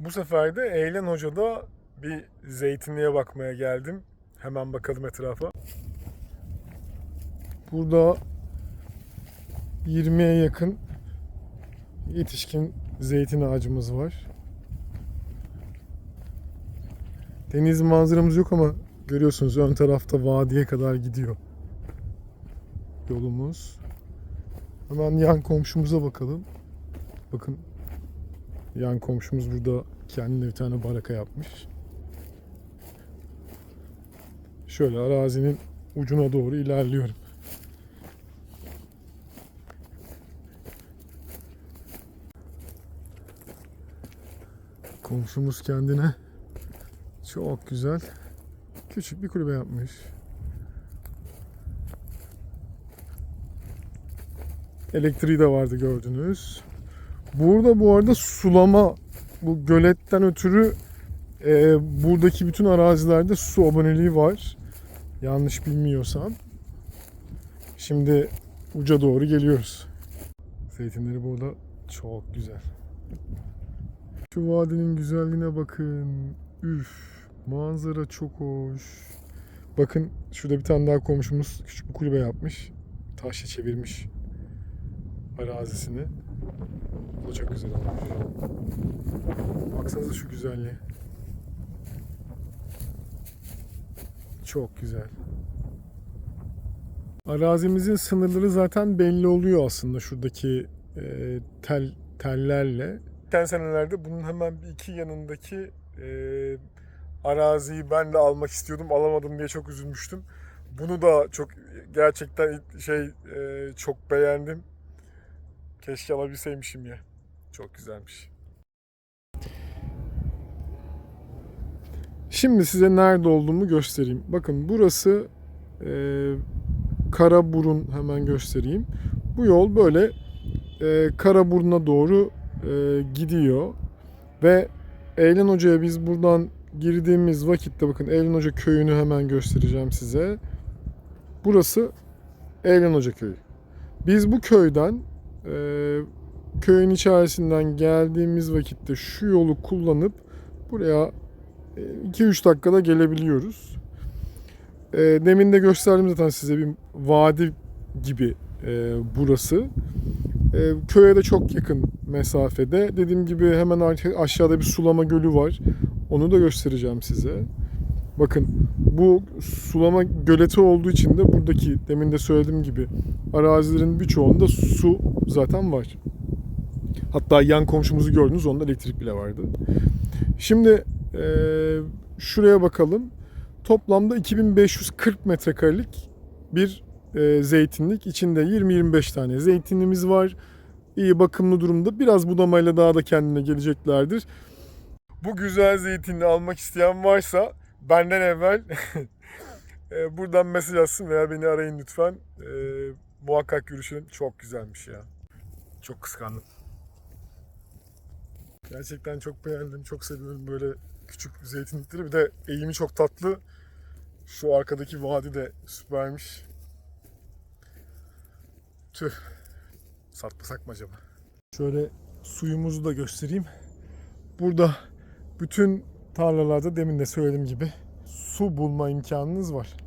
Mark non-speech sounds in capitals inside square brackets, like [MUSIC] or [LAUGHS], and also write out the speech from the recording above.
Bu sefer de Eylem Hoca'da bir zeytinliğe bakmaya geldim. Hemen bakalım etrafa. Burada 20'ye yakın yetişkin zeytin ağacımız var. Deniz manzaramız yok ama görüyorsunuz ön tarafta vadiye kadar gidiyor yolumuz. Hemen yan komşumuza bakalım. Bakın yan komşumuz burada kendine bir tane baraka yapmış. Şöyle arazinin ucuna doğru ilerliyorum. Komşumuz kendine çok güzel küçük bir kulübe yapmış. Elektriği de vardı gördünüz. Burada bu arada sulama bu göletten ötürü e, buradaki bütün arazilerde su aboneliği var. Yanlış bilmiyorsam. Şimdi uca doğru geliyoruz. Zeytinleri burada çok güzel. Şu vadinin güzelliğine bakın. Üf, manzara çok hoş. Bakın şurada bir tane daha komşumuz küçük bir kulübe yapmış. Taşla çevirmiş arazisini. Bu da çok güzel olmuş. Baksanıza şu güzelliğe. Çok güzel. Arazimizin sınırları zaten belli oluyor aslında şuradaki e, tel tellerle. Geçen senelerde bunun hemen bir iki yanındaki e, araziyi ben de almak istiyordum. Alamadım diye çok üzülmüştüm. Bunu da çok gerçekten şey e, çok beğendim. Keşke alabilseymişim ya. Çok güzelmiş. Şimdi size nerede olduğumu göstereyim. Bakın burası e, Karaburun hemen göstereyim. Bu yol böyle e, Karaburun'a doğru e, gidiyor. Ve Eylem Hoca'ya biz buradan girdiğimiz vakitte bakın Eylem Hoca köyünü hemen göstereceğim size. Burası Eylem Hoca köyü. Biz bu köyden e, köyün içerisinden geldiğimiz vakitte şu yolu kullanıp buraya 2-3 dakikada gelebiliyoruz. E, demin de gösterdim zaten size bir vadi gibi e, burası. E, köye de çok yakın mesafede. Dediğim gibi hemen aşağıda bir sulama gölü var. Onu da göstereceğim size. Bakın bu sulama göleti olduğu için de buradaki demin de söylediğim gibi arazilerin birçoğunda su zaten var. Hatta yan komşumuzu gördünüz onda elektrik bile vardı. Şimdi e, şuraya bakalım. Toplamda 2540 metrekarelik bir e, zeytinlik. İçinde 20-25 tane zeytinimiz var. İyi bakımlı durumda. Biraz budamayla daha da kendine geleceklerdir. Bu güzel zeytinli almak isteyen varsa benden evvel [LAUGHS] e, buradan mesaj atsın veya beni arayın lütfen. E, muhakkak görüşün. Çok güzelmiş ya. Çok kıskandım. Gerçekten çok beğendim. Çok seviyorum böyle küçük zeytinlikleri. Bir de eğimi çok tatlı. Şu arkadaki vadi de süpermiş. Tüh. Satmasak mı acaba? Şöyle suyumuzu da göstereyim. Burada bütün tarlalarda demin de söylediğim gibi su bulma imkanınız var.